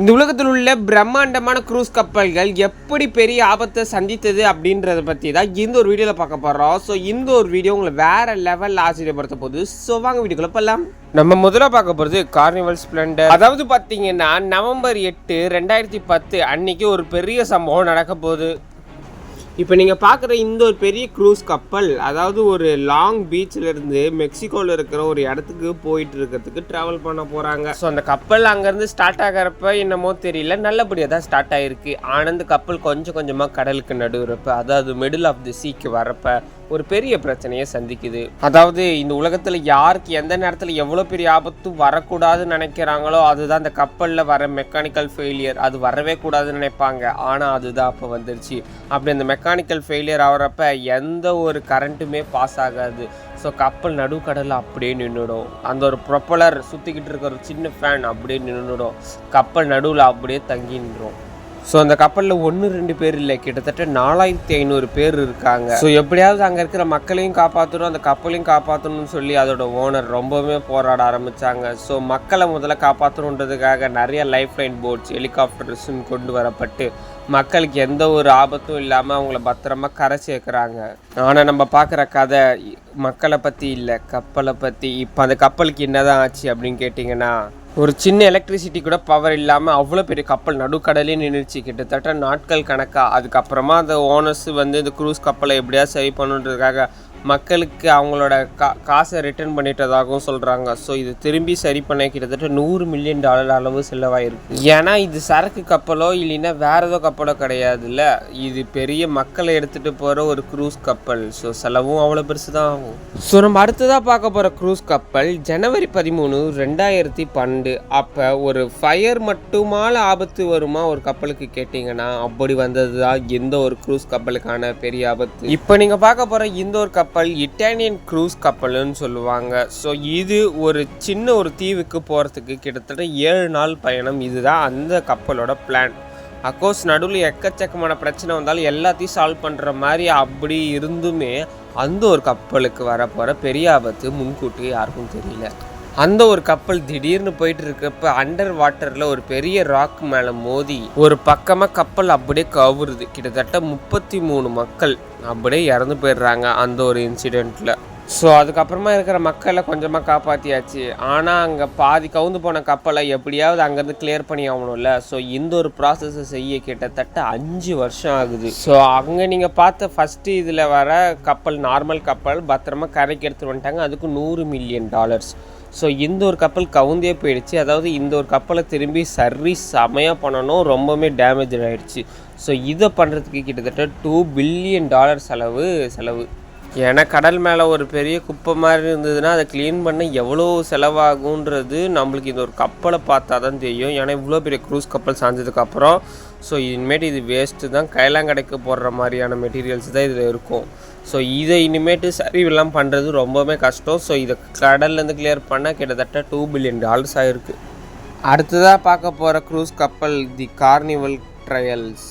இந்த உலகத்தில் உள்ள பிரம்மாண்டமான க்ரூஸ் கப்பல்கள் எப்படி பெரிய ஆபத்தை சந்தித்தது அப்படின்றத பற்றி தான் இந்த ஒரு வீடியோவில் பார்க்க போகிறோம் ஸோ இந்த ஒரு வீடியோ உங்களை வேறு லெவலில் ஆச்சரியப்படுத்த போகுது. ஸோ வாங்க வீடியோக்குள்ள போகலாம் நம்ம முதல்ல பார்க்க போகிறது கார்னிவல் ஸ்ப்ளெண்டர் அதாவது பார்த்தீங்கன்னா நவம்பர் எட்டு ரெண்டாயிரத்தி பத்து அன்னைக்கு ஒரு பெரிய சம்பவம் நடக்க போகுது. இப்போ நீங்கள் பார்க்குற இந்த ஒரு பெரிய க்ரூஸ் கப்பல் அதாவது ஒரு லாங் பீச்சில் இருந்து மெக்சிகோவில் இருக்கிற ஒரு இடத்துக்கு போயிட்டு இருக்கிறதுக்கு ட்ராவல் பண்ண போகிறாங்க ஸோ அந்த கப்பல் அங்கேருந்து ஸ்டார்ட் ஆகிறப்ப என்னமோ தெரியல. நல்லபடியாக தான் ஸ்டார்ட் ஆகிருக்கு ஆனந்த் கப்பல் கொஞ்சம் கொஞ்சமாக கடலுக்கு நடுவுறப்ப அதாவது மிடில் ஆஃப் தி சீக்கு வரப்போ ஒரு பெரிய பிரச்சனையை சந்திக்குது. அதாவது இந்த உலகத்தில் யாருக்கு எந்த நேரத்தில் எவ்வளோ பெரிய ஆபத்து வரக்கூடாதுன்னு நினைக்கிறாங்களோ அதுதான் அந்த கப்பலில் வர மெக்கானிக்கல் ஃபெயிலியர் அது வரவே கூடாதுன்னு நினைப்பாங்க. ஆனால் அதுதான் அப்போ வந்துருச்சு. அப்படி அந்த மெக்கானிக்கல் ஃபெயிலியர் ஆகிறப்ப எந்த ஒரு கரண்ட்டுமே பாஸ் ஆகாது. ஸோ கப்பல் நடுக்கடலில் அப்படியே நின்றுடும் அந்த ஒரு ப்ரொப்பலர் சுற்றிக்கிட்டு இருக்கிற ஒரு சின்ன ஃபேன் அப்படியே நின்றுடும் கப்பல் நடுவில் அப்படியே தங்கி நின்றோம் ஸோ அந்த கப்பலில் ஒன்று ரெண்டு பேர் இல்லை. கிட்டத்தட்ட நாலாயிரத்தி ஐநூறு பேர் இருக்காங்க. ஸோ எப்படியாவது அங்கே இருக்கிற மக்களையும் காப்பாற்றணும் அந்த கப்பலையும் காப்பாற்றணும்னு சொல்லி அதோட ஓனர் ரொம்பவுமே போராட ஆரம்பித்தாங்க ஸோ மக்களை முதல்ல காப்பாற்றணுன்றதுக்காக நிறைய லைஃப் லைன் போட்ஸ் ஹெலிகாப்டர்ஸ்ன்னு கொண்டு வரப்பட்டு மக்களுக்கு எந்த ஒரு ஆபத்தும் இல்லாமல் அவங்கள பத்திரமா கரை சேர்க்குறாங்க. ஆனால் நம்ம பார்க்குற கதை மக்களை பற்றி இல்லை கப்பலை பற்றி இப்போ அந்த கப்பலுக்கு என்னதான் ஆச்சு அப்படின்னு கேட்டிங்கன்னா ஒரு சின்ன எலக்ட்ரிசிட்டி கூட பவர் இல்லாமல் அவ்வளோ பெரிய கப்பல் நடுக்கடலே நின்றுச்சு கிட்டத்தட்ட நாட்கள் கணக்காக அதுக்கப்புறமா அந்த ஓனர்ஸ் வந்து இந்த க்ரூஸ் கப்பலை எப்படியா சரி பண்ணுன்றதுக்காக மக்களுக்கு அவங்களோட கா காசை ரிட்டர்ன் பண்ணிட்டதாகவும் சொல்கிறாங்க ஸோ இது திரும்பி சரி பண்ண கிட்டத்தட்ட நூறு மில்லியன் டாலர் அளவு செலவாயிருக்கு. ஏன்னா இது சரக்கு கப்பலோ இல்லைன்னா வேற ஏதோ கப்பலோ கிடையாதுல்ல. இது பெரிய மக்களை எடுத்துகிட்டு போகிற ஒரு க்ரூஸ் கப்பல். ஸோ செலவும் அவ்வளோ பெருசு தான் ஆகும். ஸோ நம்ம அடுத்ததாக பார்க்க போகிற க்ரூஸ் கப்பல் ஜனவரி பதிமூணு ரெண்டாயிரத்தி பன்னெண்டு. அப்போ ஒரு ஃபயர் மட்டுமால ஆபத்து வருமா? ஒரு கப்பலுக்கு கேட்டிங்கன்னா அப்படி வந்தது தான் எந்த ஒரு க்ரூஸ் கப்பலுக்கான பெரிய ஆபத்து. இப்போ நீங்கள் பார்க்க போகிற இந்த ஒரு கப்பல் கப்பல் இட்டாலியன் க்ரூஸ் கப்பல்னு சொல்லுவாங்க. ஸோ இது ஒரு சின்ன ஒரு தீவுக்கு போகிறதுக்கு கிட்டத்தட்ட ஏழு நாள் பயணம். இதுதான் அந்த கப்பலோட பிளான் அக்கோர்ஸ் நடுவில் எக்கச்சக்கமான பிரச்சனை வந்தாலும் எல்லாத்தையும் சால்வ் பண்ணுற மாதிரி அப்படி இருந்துமே அந்த ஒரு கப்பலுக்கு வரப்போகிற பெரிய ஆபத்து முன்கூட்டி யாருக்கும் தெரியல. அந்த ஒரு கப்பல் திடீர்னு போயிட்டு இருக்கிறப்ப அண்டர் வாட்டரில் ஒரு பெரிய ராக் மேலே மோதி ஒரு பக்கமாக கப்பல் அப்படியே கவுருது. கிட்டத்தட்ட முப்பத்தி மூணு மக்கள் அப்படியே இறந்து போயிடுறாங்க அந்த ஒரு இன்சிடெண்ட்டில் ஸோ அதுக்கப்புறமா இருக்கிற மக்களை கொஞ்சமாக காப்பாற்றியாச்சு ஆனால் அங்கே பாதி கவுந்து போன கப்பலை எப்படியாவது அங்கேருந்து கிளியர் பண்ணி ஆகணும்ல? ஸோ இந்த ஒரு ப்ராசஸை செய்ய கிட்டத்தட்ட அஞ்சு வருஷம் ஆகுது. ஸோ அங்கே நீங்கள் பார்த்த ஃபஸ்ட்டு இதில் வர கப்பல் நார்மல் கப்பல் பத்திரமா கரைக்கு எடுத்துகிட்டு வந்துட்டாங்க. அதுக்கு நூறு மில்லியன் டாலர்ஸ் ஸோ இந்த ஒரு கப்பல் கவுந்தே போயிடுச்சு. அதாவது இந்த ஒரு கப்பலை திரும்பி சர்வீஸ் செமையாக பண்ணணும். ரொம்பவுமே டேமேஜ் ஆகிடுச்சு ஸோ இதை பண்ணுறதுக்கு கிட்டத்தட்ட டூ பில்லியன் டாலர் செலவு செலவு. ஏன்னா கடல் மேலே ஒரு பெரிய குப்பை மாதிரி இருந்ததுன்னா அதை க்ளீன் பண்ண எவ்வளோ செலவாகுன்றது நம்மளுக்கு இந்த ஒரு கப்பலை பார்த்தா தான் தெரியும். ஏன்னா இவ்வளோ பெரிய க்ரூஸ் கப்பல் சாஞ்சதுக்கப்புறம் ஸோ இனிமேட்டு இது வேஸ்ட்டு தான். கைலாங்கடைக்கு போடுற மாதிரியான மெட்டீரியல்ஸ் தான் இதில் இருக்கும். ஸோ இதை இனிமேட்டு சரிவெல்லாம் பண்ணுறது ரொம்பவுமே கஷ்டம். ஸோ இதை கடல்லேருந்து கிளியர் பண்ண கிட்டத்தட்ட டூ பில்லியன் டாலர்ஸ் ஆகிருக்கு அடுத்ததாக பார்க்க போகிற க்ரூஸ் கப்பல் தி கார்னிவல் ட்ரையல்ஸ்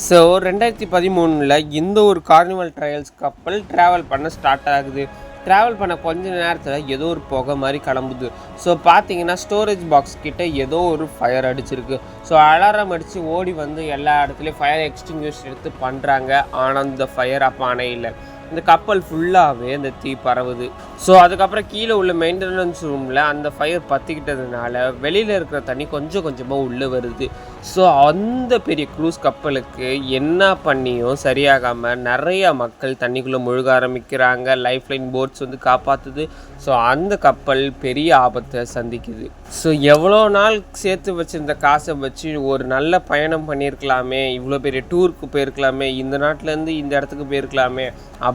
ஸோ ரெண்டாயிரத்தி பதிமூணில் இந்த ஒரு கார்னிவல் ட்ரையல்ஸ் கப்பல் ட்ராவல் பண்ண ஸ்டார்ட் ஆகுது. ட்ராவல் பண்ண கொஞ்ச நேரத்தில் ஏதோ ஒரு புகை மாதிரி கிளம்புது. ஸோ பார்த்தீங்கன்னா ஸ்டோரேஜ் பாக்ஸ் கிட்ட ஏதோ ஒரு ஃபயர் அடிச்சிருக்கு. ஸோ அலாரம் அடித்து ஓடி வந்து எல்லா இடத்துலையும் ஃபயர் எக்ஸ்டிங்யூஷ் எடுத்து பண்ணுறாங்க ஆனால் இந்த ஃபயர் அப்போ அணையில். இந்த கப்பல் ஃபுல்லாகவே அந்த தீ பரவுது. ஸோ அதுக்கப்புறம் கீழே உள்ள மெயின்டெனன்ஸ் ரூமில் அந்த ஃபயர் பற்றிக்கிட்டதுனால வெளியில் இருக்கிற தண்ணி கொஞ்சம் கொஞ்சமாக உள்ளே வருது. ஸோ அந்த பெரிய க்ரூஸ் கப்பலுக்கு என்ன பண்ணியும் சரியாகாமல் நிறைய மக்கள் தண்ணிக்குள்ளே முழுக ஆரம்பிக்கிறாங்க. லைஃப் லைன் போட்ஸ் வந்து காப்பாற்றுது ஸோ அந்த கப்பல் பெரிய ஆபத்தை சந்திக்குது. ஸோ எவ்வளோ நாள் சேர்த்து வச்சுருந்த காசை வச்சு ஒரு நல்ல பயணம் பண்ணியிருக்கலாமே இவ்வளோ பெரிய டூருக்கு போயிருக்கலாமே இந்த நாட்டிலேருந்து இந்த இடத்துக்கு போயிருக்கலாமே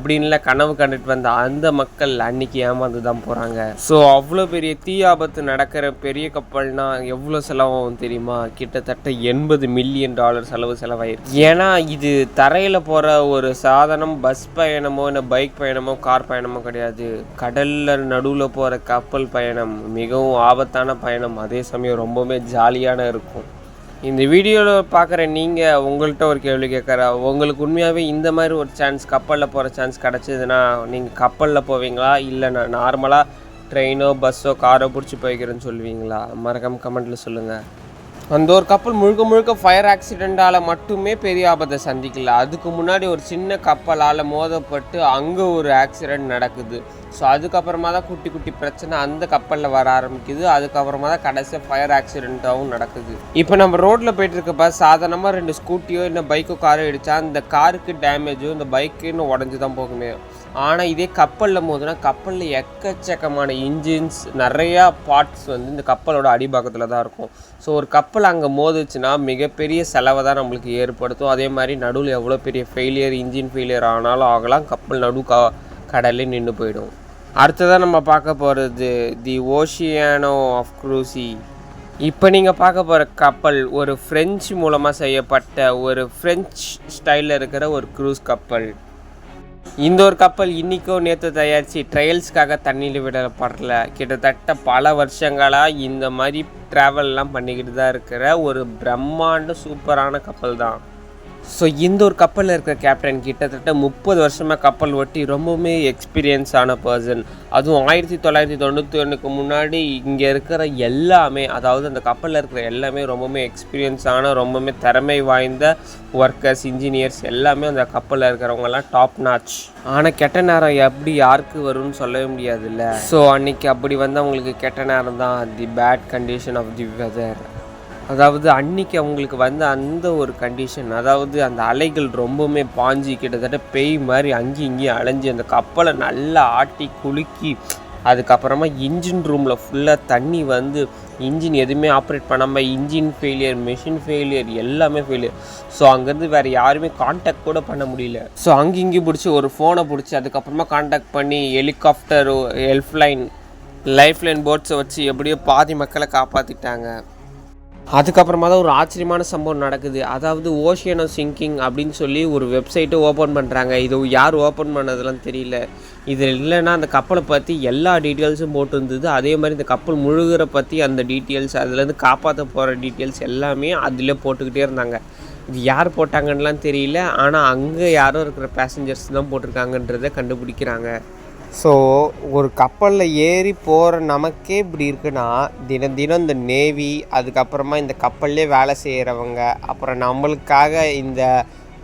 அப்படின்லாம் கனவு கண்டுட்டு வந்த அந்த மக்கள் அன்னைக்கு ஏமாந்து தான் போகிறாங்க ஸோ அவ்வளோ பெரிய தீ ஆபத்து நடக்கிற பெரிய கப்பல்னா எவ்வளோ செலவாகும் தெரியுமா? கிட்டத்தட்ட எண்பது மில்லியன் டாலர் செலவு செலவாயிருக்கு. ஏன்னா இது தரையில் போகிற ஒரு சாதனம் பஸ் பயணமோ இல்லை பைக் பயணமோ கார் பயணமோ கிடையாது. கடலில் நடுவில் போகிற கப்பல் பயணம் மிகவும் ஆபத்தான பயணம். அதே சமயம் ரொம்பவுமே ஜாலியான இருக்கும். இந்த வீடியோவில் பார்க்குற நீங்கள் உங்கள்கிட்ட ஒரு கேள்வி கேட்குறா உங்களுக்கு உண்மையாகவே இந்த மாதிரி ஒரு சான்ஸ் கப்பலில் போகிற சான்ஸ் கிடச்சிதுன்னா நீங்கள் கப்பலில் போவீங்களா? இல்லை நான் நார்மலாக ட்ரெயினோ பஸ்ஸோ காரோ பிடிச்சி போய்க்கிறேன்னு சொல்லுவீங்களா? மறக்காம கமெண்ட்டில் சொல்லுங்கள் அந்த ஒரு கப்பல் முழுக்க முழுக்க ஃபயர் ஆக்சிடெண்ட்டால் மட்டுமே பெரிய ஆபத்தை சந்திக்கல. அதுக்கு முன்னாடி ஒரு சின்ன கப்பலால் மோதப்பட்டு அங்கே ஒரு ஆக்சிடெண்ட் நடக்குது. ஸோ அதுக்கப்புறமா தான் குட்டி குட்டி பிரச்சனை அந்த கப்பலில் வர ஆரம்பிக்குது. அதுக்கப்புறமா தான் கடைசியாக ஃபயர் ஆக்சிடெண்ட்டாகவும் நடக்குது. இப்போ நம்ம ரோட்டில் போயிட்டுருக்கப்ப சாதாரணமாக ரெண்டு ஸ்கூட்டியோ இல்லை பைக்கோ காரோ இடிச்சா அந்த காருக்கு டேமேஜோ இந்த பைக்குன்னு உடஞ்சி தான் போகுமே. ஆனால் இதே கப்பலில் மோதுனா கப்பலில் எக்கச்சக்கமான இன்ஜின்ஸ் நிறையா பார்ட்ஸ் வந்து இந்த கப்பலோட அடிபாகத்தில் தான் இருக்கும். ஸோ ஒரு கப்பல் அங்கே மோதுச்சுன்னா மிகப்பெரிய செலவை தான் நம்மளுக்கு ஏற்படுத்தும். அதே மாதிரி நடுவில் எவ்வளோ பெரிய ஃபெயிலியர் இன்ஜின் ஃபெயிலியர் ஆனாலும் ஆகலாம். கப்பல் நடு க கடல்லே நின்று போயிடும். அடுத்ததாக நம்ம பார்க்க போகிறது தி ஓஷியானோ ஆஃப் க்ரூசி இப்போ நீங்கள் பார்க்க போகிற கப்பல் ஒரு ஃப்ரெஞ்சு மூலமாக செய்யப்பட்ட ஒரு ஃப்ரெஞ்ச் ஸ்டைலில் இருக்கிற ஒரு க்ரூஸ் கப்பல். இந்த ஒரு கப்பல் இன்றைக்கோ நேற்று தயாரித்து ட்ரையல்ஸ்க்காக தண்ணியில் விடப்படல. கிட்டத்தட்ட பல வருஷங்களாக இந்த மாதிரி ட்ராவல்லாம் பண்ணிக்கிட்டு தான் இருக்கிற ஒரு பிரம்மாண்ட சூப்பரான கப்பல் தான் ஸோ இந்த ஒரு கப்பலில் இருக்கிற கேப்டன் கிட்டத்தட்ட முப்பது வருஷமாக கப்பல் ஒட்டி ரொம்பவுமே எக்ஸ்பீரியன்ஸ் ஆன பர்சன் அதுவும் ஆயிரத்தி தொள்ளாயிரத்தி தொண்ணூற்றி ஒன்றுக்கு முன்னாடி இங்கே இருக்கிற எல்லாமே அதாவது அந்த கப்பலில் இருக்கிற எல்லாமே ரொம்பவுமே எக்ஸ்பீரியன்ஸ் ஆன ரொம்பவுமே திறமை வாய்ந்த ஒர்க்கர்ஸ் இன்ஜினியர்ஸ் எல்லாமே அந்த கப்பலில் இருக்கிறவங்கலாம் டாப் நாச் ஆனால் கெட்ட நேரம் எப்படி யாருக்கு வரும்னு சொல்லவே முடியாதுல்ல. ஸோ அன்னைக்கு அப்படி வந்து அவங்களுக்கு கெட்ட நேரம் தான். The bad condition of the weather அதாவது அன்னைக்கு அவங்களுக்கு வந்த அந்த ஒரு கண்டிஷன் அதாவது அந்த அலைகள் ரொம்பவுமே பாஞ்சு கிட்டத்தட்ட பேய் மாதிரி அங்கேயும் இங்கேயும் அலைஞ்சு அந்த கப்பலை நல்லா ஆட்டி குலுக்கி அதுக்கப்புறமா இன்ஜின் ரூமில் ஃபுல்லாக தண்ணி வந்து இன்ஜின் எதுவுமே ஆப்ரேட் பண்ணாமல் இன்ஜின் ஃபெயிலியர் மெஷின் ஃபெயிலியர் எல்லாமே ஃபெயிலியர் ஸோ அங்கேருந்து வேறு யாருமே காண்டாக்ட் கூட பண்ண முடியல. ஸோ அங்கே இங்கே பிடிச்சி ஒரு ஃபோனை பிடிச்சி அதுக்கப்புறமா காண்டாக்ட் பண்ணி ஹெலிகாப்டர் ஹெல்ப்லைன் லைஃப் லைன் போட்ஸை வச்சு எப்படியோ பாதி மக்களை காப்பாற்றிட்டாங்க அதுக்கப்புறமா தான் ஒரு ஆச்சரியமான சம்பவம் நடக்குது. அதாவது ஓஷியனோ சிங்கிங் அப்படின்னு சொல்லி ஒரு வெப்சைட்டை ஓப்பன் பண்ணுறாங்க இது யார் ஓப்பன் பண்ணதெல்லாம் தெரியல. இது இல்லைன்னா அந்த கப்பலை பற்றி எல்லா டீட்டெயில்ஸும் போட்டிருந்தது. அதே மாதிரி இந்த கப்பல் முழுகிற பற்றி அந்த டீட்டெயில்ஸ் அதுலேருந்து காப்பாற்ற போகிற டீட்டெயில்ஸ் எல்லாமே அதில் போட்டுக்கிட்டே இருந்தாங்க. இது யார் போட்டாங்கன்னெலாம் தெரியல. ஆனால் அங்கே யாரோ இருக்கிற பேசஞ்சர்ஸ் தான் போட்டிருக்காங்கன்றதை கண்டுபிடிக்கிறாங்க. ஸோ ஒரு கப்பலில் ஏறி போகிற நமக்கே இப்படி இருக்குன்னா தினம் தினம் இந்த நேவி அதுக்கப்புறமா இந்த கப்பல்லே வேலை செய்கிறவங்க அப்புறம் நம்மளுக்காக இந்த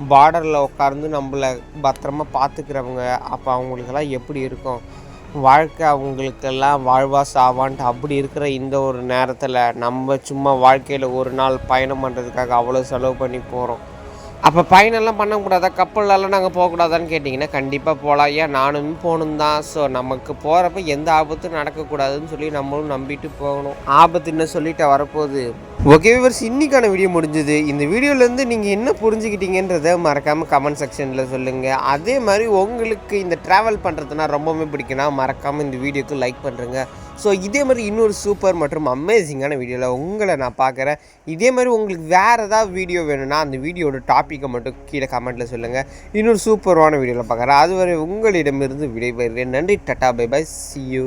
பார்டரில் உட்கார்ந்து நம்மளை பத்திரமா பார்த்துக்கிறவங்க அப்போ அவங்களுக்கெல்லாம் எப்படி இருக்கும்? வாழ்க்கை அவங்களுக்கெல்லாம் வாழ்வா சாவான்ட்டு அப்படி இருக்கிற இந்த ஒரு நேரத்தில் நம்ம சும்மா வாழ்க்கையில் ஒரு நாள் பயணம் பண்ணுறதுக்காக அவ்வளோ செலவு பண்ணி போகிறோம் அப்போ பயணம்லாம் பண்ணக்கூடாதா கப்பல்லலாம் நாங்கள் போகக்கூடாதான்னு கேட்டிங்கன்னா கண்டிப்பாக போகலாம் ஏன்? நானும் போகணும் தான். ஸோ நமக்கு போகிறப்ப எந்த ஆபத்தும் நடக்கக்கூடாதுன்னு சொல்லி நம்மளும் நம்பிட்டு போகணும். ஆபத்துன்னு சொல்லிட்டு வரப்போகுது? ஓகே விவர்ஸ் இன்றைக்கான வீடியோ முடிஞ்சது. இந்த வீடியோலேருந்து நீங்கள் என்ன புரிஞ்சுக்கிட்டீங்கன்றதை மறக்காமல் கமெண்ட் செக்ஷனில் சொல்லுங்கள் அதே மாதிரி உங்களுக்கு இந்த ட்ராவல் பண்ணுறதுனா ரொம்பவுமே பிடிக்குன்னா மறக்காமல் இந்த வீடியோக்கு லைக் பண்ணுறேங்க ஸோ இதே மாதிரி இன்னொரு சூப்பர் மற்றும் அமேசிங்கான வீடியோவில் உங்களை நான் பார்க்குறேன். இதே மாதிரி உங்களுக்கு வேறு ஏதாவது வீடியோ வேணும்னா அந்த வீடியோட டாப்பிக்கை மட்டும் கீழே கமெண்ட்டில் சொல்லுங்கள் இன்னொரு சூப்பரான வீடியோவில் பார்க்குறேன். அதுவரை உங்களிடமிருந்து விடைபெறுகிறேன். நன்றி tata bye bye see you